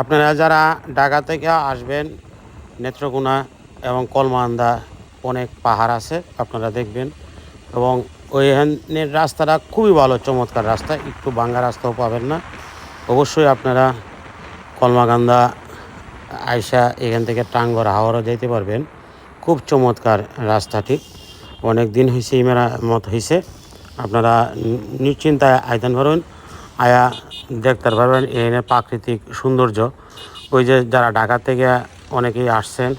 আপনারা যারা ঢাকা থেকে আসবেন, নেত্রকোনা এবং কলমান্দা অনেক পাহাড় আছে, আপনারা দেখবেন। এবং ওইখানের রাস্তাটা খুবই ভালো, চমৎকার রাস্তা, একটু ভাঙ্গা রাস্তাও পাবেন না। অবশ্যই আপনারা কলমাকান্দা আয়সা এখান থেকে টাঙ্গর হাওড়ও যেতে পারবেন। খুব চমৎকার রাস্তাটি অনেক দিন হয়েছে ইমেরা মত হয়েছে আপনারা নিশ্চিন্তায় আইতেন পারবেন। আয়া দেখতে পারবেন এখানে প্রাকৃতিক সৌন্দর্য। ওই যে যারা ঢাকা থেকে অনেকেই আসছেন,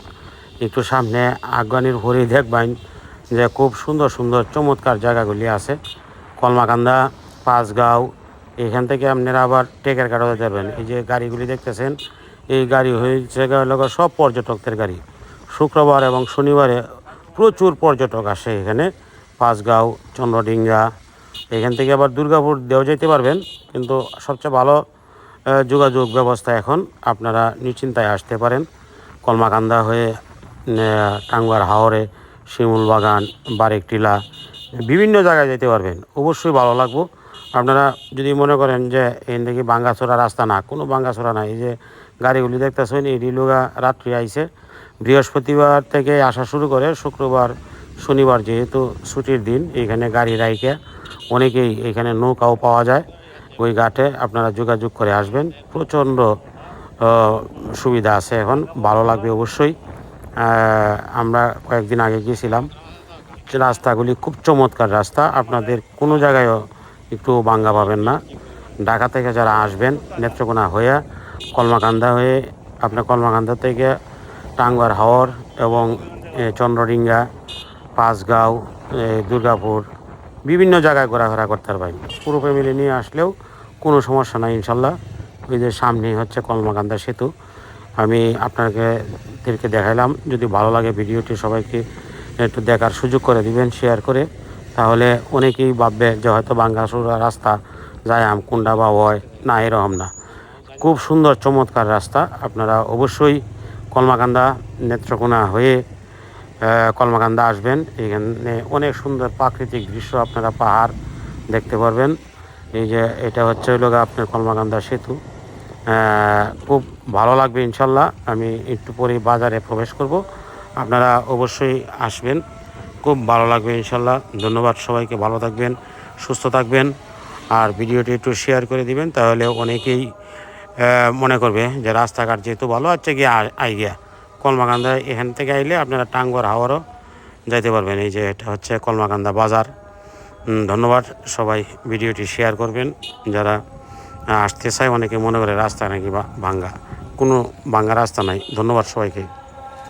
একটু সামনে আফগানির হরি দেখবেন যে খুব সুন্দর সুন্দর, চমৎকার জায়গাগুলি আছে। কলমাকান্দা, পাঁচগাঁও, এখান থেকে আপনারা আবার টেকের কাটা যেতে পারবেন এই যে গাড়িগুলি দেখতেছেন, এই গাড়ি হয়েছে সব পর্যটকদের গাড়ি। শুক্রবার এবং শনিবারে প্রচুর পর্যটক আসে এখানে। পাঁচগাঁও, চন্দ্রডিঙ্গা এখান থেকে আবার দুর্গাপুর দেওয়া যেতে পারবেন, কিন্তু সবচেয়ে ভালো যোগাযোগ ব্যবস্থা এখন আপনারা নিশ্চিন্তায় আসতে পারেন। কলমাকান্দা হয়ে টাঙ্গুয়ার হাওরে, শিমুল বাগান বারেকটিলা বিভিন্ন জায়গায় যেতে পারবেন। অবশ্যই ভালো লাগবো। আপনারা যদি মনে করেন যে এখান থেকে বাঙ্গাছড়া রাস্তা না, কোনো বাঙ্গাছড়া নাই এই যে গাড়িগুলি দেখতেছেন এই রিলুগা রাত্রি আইছে। বৃহস্পতিবার থেকে আসা শুরু করে শুক্রবার, শনিবার যেহেতু ছুটির দিন, এখানে গাড়ি রাইকে অনেকেই এখানে নৌকাও পাওয়া যায়। ওই ঘাটে আপনারা যোগাযোগ করে আসবেন। প্রচণ্ড সুবিধা আছে এখন। ভালো লাগবে অবশ্যই। আমরা কয়েকদিন আগে গিয়েছিলাম। রাস্তাগুলি খুব চমৎকার রাস্তা। আপনাদের কোনো জায়গায়ও একটু বাঙ্গা পাবেন না। ঢাকা থেকে যারা আসবেন, নেত্রকোনা হয়ে, কলমাকান্দা হয়ে, আপনার কলমাকান্দা থেকে টাঙ্গার হাওর এবং চন্দ্রডিঙ্গা, পাঁচগাঁও দুর্গাপুর বিভিন্ন জায়গায় ঘোরাফেরা করতে পারবেন। পুরো ফ্যামিলি নিয়ে আসলেও কোনো সমস্যা নাই ইনশাল্লাহ। ওই যে সামনেই হচ্ছে কলমাকান্দা সেতু। আমি আপনাকে দেরকে দেখাইলাম, যদি ভালো লাগে ভিডিওটি সবাইকে একটু দেখার সুযোগ করে দিবেন শেয়ার করে। তাহলে অনেকেই ভাববে যে হয়তো বাঙ্গাসুরা রাস্তা যায় আম কুন্ডা বা হয় না, এরকম না। খুব সুন্দর, চমৎকার রাস্তা। আপনারা অবশ্যই কলমাকান্দা, নেত্রকোনা হয়ে কলমাকান্দা আসবেন। এখানে অনেক সুন্দর প্রাকৃতিক দৃশ্য আপনারা পাহাড় দেখতে পারবেন। এই যে এটা হচ্ছে হলো আপনার কলমাকান্দা সেতু। খুব ভালো লাগবে ইনশাল্লাহ। আমি একটু পরে বাজারে প্রবেশ করব। আপনারা অবশ্যই আসবেন। খুব ভালো লাগবে ইনশাল্লাহ। ধন্যবাদ সবাইকে। ভালো থাকবেন, সুস্থ থাকবেন। আর ভিডিওটি একটু শেয়ার করে দিবেন, তাহলে অনেকেই মনে করবে যে রাস্তাঘাট যেহেতু ভালো আছে গিয়ে আই গিয়া। কলমাকান্দা এখান থেকে আইলে আপনারা টাঙ্গর হাওয়ারও যাইতে পারবেন। এই যে এটা হচ্ছে কলমাকান্দা বাজার। ধন্যবাদ সবাই ভিডিওটি শেয়ার করবেন। যারা আসতে চায়, অনেকে মনে করে রাস্তা নাকি বা ভাঙ্গা। কোনো ভাঙ্গা রাস্তা নাই। ধন্যবাদ সবাইকে।